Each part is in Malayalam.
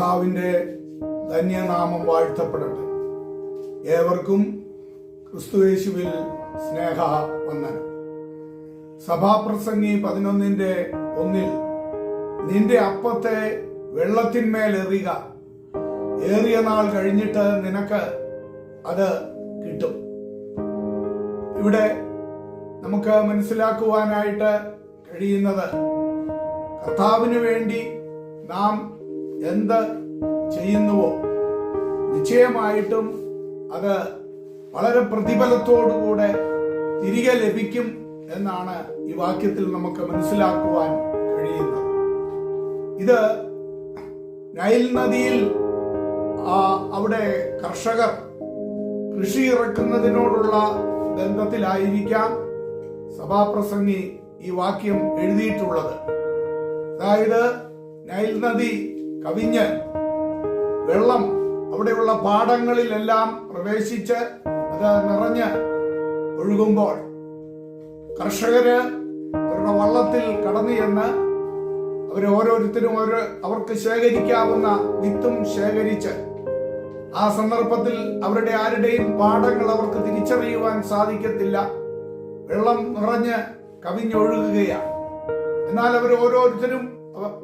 കർത്താവിന്റെ ധന്യനാമം വാഴ്ത്തപ്പെടട്ടെ. ഏവർക്കും ക്രിസ്തുയേശുവിൽ സ്നേഹ വന്ദനം സഭാപ്രസംഗി പതിനൊന്നിന്റെ ഒന്നിൽ നിന്റെ അപ്പത്തെ വെള്ളത്തിന്മേൽ എറിയുക ഏറിയ നാൾ കഴിഞ്ഞിട്ട് നിനക്ക് അത് കിട്ടും. ഇവിടെ നമുക്ക് മനസ്സിലാക്കുവാനായിട്ട് കഴിയുന്നത് കർത്താവിന് വേണ്ടി നാം എന്ത് ചെയ്യുന്നുവോ നിശ്ചയമായിട്ടും അത് വളരെ പ്രതിഫലത്തോടുകൂടെ തിരികെ ലഭിക്കും എന്നാണ് ഈ വാക്യത്തിൽ നമുക്ക് മനസ്സിലാക്കുവാൻ കഴിയുന്നത്. ഇത് നൈൽ നദിയിൽ അവിടെ കർഷകർ കൃഷി ഇറക്കുന്നതിനോടുള്ള ബന്ധത്തിലായിരിക്കാം സഭാപ്രസംഗി ഈ വാക്യം എഴുതിയിട്ടുള്ളത്. അതായത് നൈൽ നദി കവിഞ്ഞ് വെള്ളം അവിടെയുള്ള പാടങ്ങളിലെല്ലാം പ്രവേശിച്ച് അത് നിറഞ്ഞ് ഒഴുകുമ്പോൾ കർഷകര് അവരുടെ വള്ളത്തിൽ കടന്നു ചെന്ന് അവർ ഓരോരുത്തരും ഓരോ അവർക്ക് ശേഖരിക്കാവുന്ന വിത്തും ശേഖരിച്ച് ആ സന്ദർഭത്തിൽ അവരുടെ ആരുടെയും പാടങ്ങൾ അവർക്ക് തിരിച്ചറിയുവാൻ സാധിക്കത്തില്ല. വെള്ളം നിറഞ്ഞ് കവിഞ്ഞൊഴുകുകയാണ്. എന്നാൽ അവർ ഓരോരുത്തരും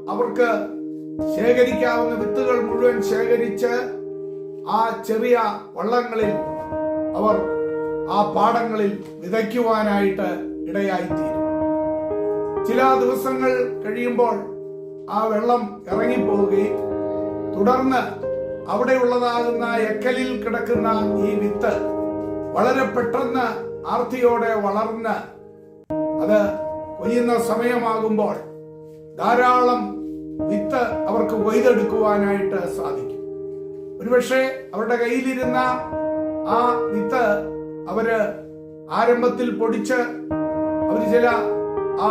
അവർക്ക് ശേഖരിക്കാവുന്ന വിത്തുകൾ മുഴുവൻ ശേഖരിച്ച് ആ ചെറിയ വള്ളങ്ങളിൽ അവർ ആ പാടങ്ങളിൽ വിതയ്ക്കുവാനായിട്ട് ഇടയായിത്തീരും. ചില ദിവസങ്ങൾ കഴിയുമ്പോൾ ആ വെള്ളം ഇറങ്ങിപ്പോവുകയും തുടർന്ന് അവിടെയുള്ളതാകുന്ന എക്കലിൽ കിടക്കുന്ന ഈ വിത്ത് വളരെ പെട്ടെന്ന് ആർത്തിയോടെ വളർന്ന് അത് കൊയ്യുന്ന സമയമാകുമ്പോൾ ധാരാളം വിത്ത് അവർക്ക് കൊയ്തെടുക്കുവാനായിട്ട് സാധിക്കും. ഒരുപക്ഷെ അവരുടെ കയ്യിലിരുന്ന ആ വിത്ത് അവർ ആരംഭത്തിൽ പൊടിച്ച് അവർ ചില ആ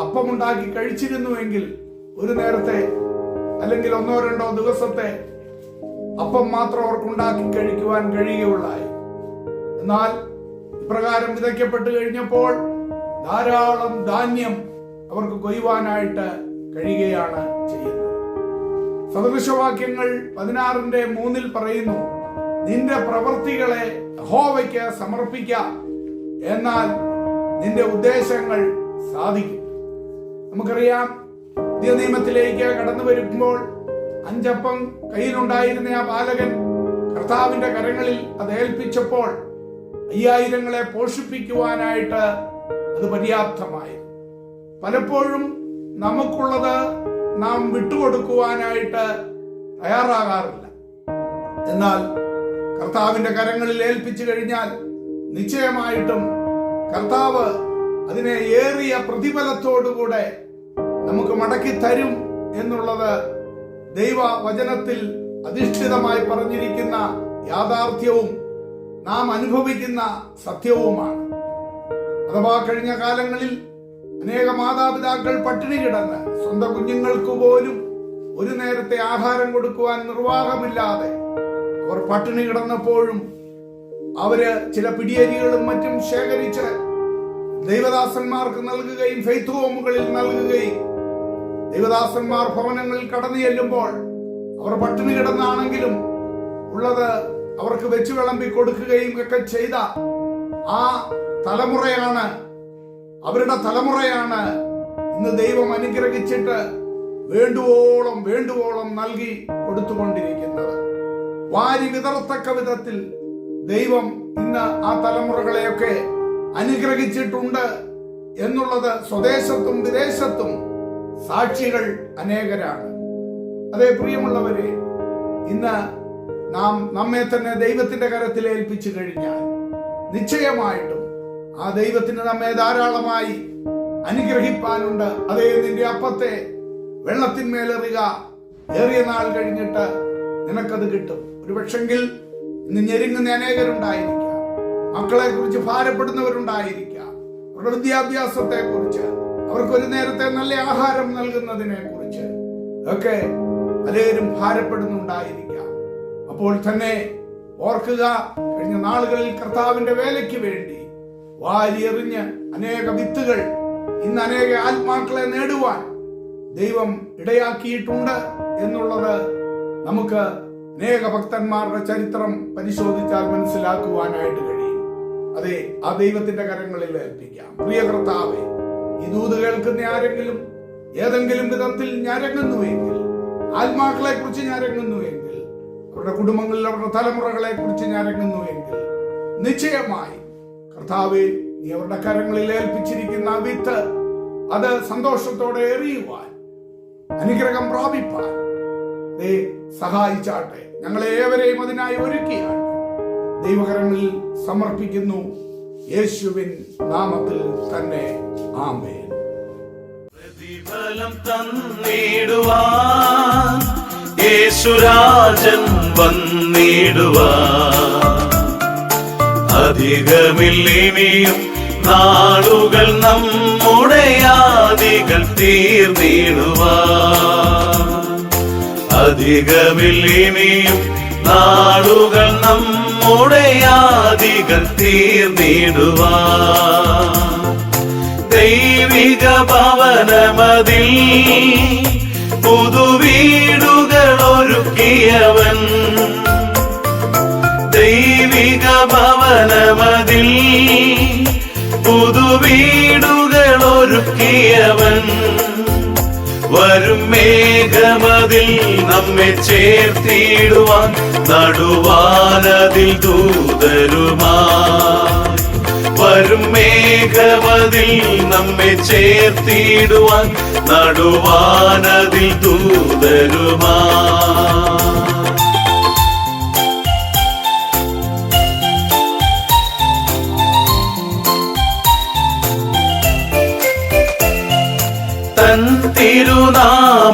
അപ്പമുണ്ടാക്കി കഴിച്ചിരുന്നുവെങ്കിൽ ഒരു നേരത്തെ അല്ലെങ്കിൽ ഒന്നോ രണ്ടോ ദിവസത്തെ അപ്പം മാത്രം അവർക്കുണ്ടാക്കി കഴിക്കുവാൻ കഴിയുകയുള്ളായി. എന്നാൽ ഇപ്രകാരം വിതയ്ക്കപ്പെട്ട് കഴിഞ്ഞപ്പോൾ ധാരാളം ധാന്യം അവർക്ക് കൊയ്യുവാനായിട്ട് കഴിയുകയാണ് ചെയ്യുന്നത്. സദൃശവാക്യങ്ങൾ പതിനാറിന്റെ മൂന്നിൽ പറയുന്നു നിന്റെ പ്രവൃത്തികളെ ഹോവയ്ക്ക് സമർപ്പിക്കാം എന്നാൽ നിന്റെ ഉദ്ദേശങ്ങൾ സാധിക്കും. നമുക്കറിയാം പുതിയ നിയമത്തിലേക്ക് കടന്നു വരുമ്പോൾ അഞ്ചപ്പം കയ്യിലുണ്ടായിരുന്ന ആ ബാലകൻ കർത്താവിന്റെ കരങ്ങളിൽ അത് ഏൽപ്പിച്ചപ്പോൾ അയ്യായിരങ്ങളെ പോഷിപ്പിക്കുവാനായിട്ട് അത് പര്യാപ്തമായി പലപ്പോഴും നമുക്കുള്ളത് നാം വിട്ടുകൊടുക്കുവാനായിട്ട് തയ്യാറാകാറില്ല. എന്നാൽ കർത്താവിന്റെ കരങ്ങളിൽ ഏൽപ്പിച്ചു കഴിഞ്ഞാൽ നിശ്ചയമായിട്ടും കർത്താവ് അതിനെ ഏറിയ പ്രതിഫലത്തോടുകൂടെ നമുക്ക് മടക്കി തരും എന്നുള്ളത് ദൈവ വചനത്തിൽ അധിഷ്ഠിതമായി പറഞ്ഞിരിക്കുന്ന യാഥാർത്ഥ്യവും നാം അനുഭവിക്കുന്ന സത്യവുമാണ്. അഥവാ കഴിഞ്ഞ കാലങ്ങളിൽ അനേക മാതാപിതാക്കൾ പട്ടിണി കിടന്ന് സ്വന്തം കുഞ്ഞുങ്ങൾക്ക് പോലും ഒരു നേരത്തെ ആഹാരം കൊടുക്കുവാൻ നിർവാഹമില്ലാതെ അവർ പട്ടിണി കിടന്നപ്പോഴും അവർ ചില പിടിയരികളും മറ്റും ശേഖരിച്ച് ദൈവദാസന്മാർക്ക് നൽകുകയും ഫെയ്ത്ത് ഹോമുകളിൽ നൽകുകയും ദൈവദാസന്മാർ ഭവനങ്ങളിൽ കടന്നു ചെല്ലുമ്പോൾ അവർ പട്ടിണി കിടന്നാണെങ്കിലും ഉള്ളത് അവർക്ക് വെച്ച് വിളമ്പി കൊടുക്കുകയും ഒക്കെ ചെയ്ത ആ തലമുറയാണ് അവരുടെ തലമുറയാണ് ഇന്ന് ദൈവം അനുഗ്രഹിച്ചിട്ട് വേണ്ടുവോളം വേണ്ടുവോളം നൽകി കൊടുത്തുകൊണ്ടിരിക്കുന്നത്. വാരി വിതർത്തക്ക വിധത്തിൽ ദൈവം ഇന്ന് ആ തലമുറകളെയൊക്കെ അനുഗ്രഹിച്ചിട്ടുണ്ട് എന്നുള്ളത് സ്വദേശത്തും വിദേശത്തും സാക്ഷികൾ അനേകരാണ്. അതേ പ്രിയമുള്ളവരെ ഇന്ന് നാം നമ്മെ തന്നെ ദൈവത്തിന്റെ കരത്തിൽ ഏൽപ്പിച്ചു കഴിഞ്ഞാൽ നിശ്ചയമായിട്ടും ആ ദൈവത്തിന് നമ്മെ ധാരാളമായി അനുഗ്രഹിപ്പാനുണ്ട്. അതേ നിന്റെ അപ്പത്തെ വെള്ളത്തിന്മേലെറിയുക ഏറിയ നാൾ കഴിഞ്ഞിട്ട് നിനക്കത് കിട്ടും. ഒരു പക്ഷെങ്കിൽ ഇന്ന് ഞെരുങ്ങുന്ന അനേകരുണ്ടായിരിക്കാം. മക്കളെ കുറിച്ച് ഭാരപ്പെടുന്നവരുണ്ടായിരിക്കാം. അവരുടെ വിദ്യാഭ്യാസത്തെ കുറിച്ച് അവർക്ക് ഒരു നേരത്തെ നല്ല ആഹാരം നൽകുന്നതിനെ കുറിച്ച് ഒക്കെ പലരും ഭാരപ്പെടുന്നുണ്ടായിരിക്കാം. അപ്പോൾ തന്നെ ഓർക്കുക കഴിഞ്ഞ നാളുകളിൽ കർത്താവിന്റെ വേലയ്ക്ക് വേണ്ടി വാരിയെറിഞ്ഞ് അനേക വിത്തുകൾ ഇന്ന് അനേക ആത്മാക്കളെ നേടുവാൻ ദൈവം ഇടയാക്കിയിട്ടുണ്ട് എന്നുള്ളത് നമുക്ക് അനേക ഭക്തന്മാരുടെ ചരിത്രം പരിശോധിച്ചാൽ മനസ്സിലാക്കുവാനായിട്ട് കഴിയും. അതെ ആ ദൈവത്തിന്റെ കരങ്ങളിൽ ഏൽപ്പിക്കാം. പ്രിയ കർത്താവേ ഈ ദൂത് കേൾക്കുന്ന ആരെങ്കിലും ഏതെങ്കിലും വിധത്തിൽ ഞരങ്ങുന്നുവെങ്കിൽ ആത്മാക്കളെ കുറിച്ച് ഞരങ്ങുന്നുവെങ്കിൽ അവരുടെ കുടുംബങ്ങളിൽ അവരുടെ തലമുറകളെ കുറിച്ച് ഞരങ്ങുന്നുവെങ്കിൽ നിശ്ചയമായി കർത്താവെ നീ അവരുടെ കരങ്ങളിൽ ഏൽപ്പിച്ചിരിക്കുന്ന വിത്ത് അത് സന്തോഷത്തോടെ എറിയുവാൻ അനുഗ്രഹം പ്രാപിപ്പാൻ. ദേ സഹായിച്ചാട്ടെ. ഞങ്ങളെ ഏവരെയും അതിനായി ഒരുക്കിയാട്ടെ. ദൈവകരങ്ങളിൽ സമർപ്പിക്കുന്നു. യേശുവിൻ നാമത്തിൽ തന്നെ ആമേൻ. പ്രതിഫലം തന്നിടുവാൻ. യേശുരാജൻ വന്നിടുവാൻ. അധികമില്ലിനിയും നാളുകൾ നമ്മുടെ ആദികൾ തീർന്നിടുവാൻ. അധികമില്ലിനിയും നാളുകൾ നമ്മുടെ ആദികൾ തീർന്നിടുവാൻ. ദൈവിക ഭവനമതിൽ പുതുവീടുകൾ ഒരുക്കിയവൻ ഭവനമതിൽ പുതുവീടുകൾ ഒരുക്കിയവൻ വരും മേഘമതിൽ നമ്മെ ചേർത്തിടുവാൻ നടുവാനതിൽ ദൂതരുമാ വരും മേഘമതിൽ നമ്മെ ചേർത്തിടുവാൻ നടുവാനതിൽ ദൂതരുമാ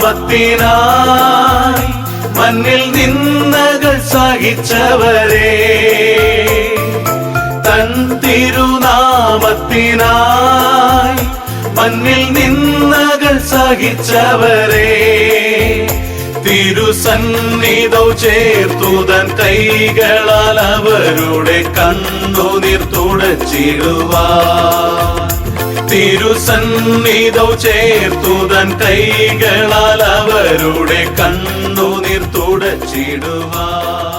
തിരുനാമത്തിനായി മണ്ണിൽ നിന്നകൾ സഹിച്ചവരെ. തൻ തിരുനാമത്തിനായി മണ്ണിൽ നിന്നകൾ സഹിച്ചവരെ. തിരുസന്നിധൗ ചേർത്തുതൻ കൈകളാൽ അവരുടെ കണ്ണുനീർ തുടച്ചിടുവാൻ. തിരുസന്നിധൗ ചേർത്തുതൻ കൈകളാൽ അവരുടെ കണ്ണുനീർ തുടച്ചിടുവാൻ.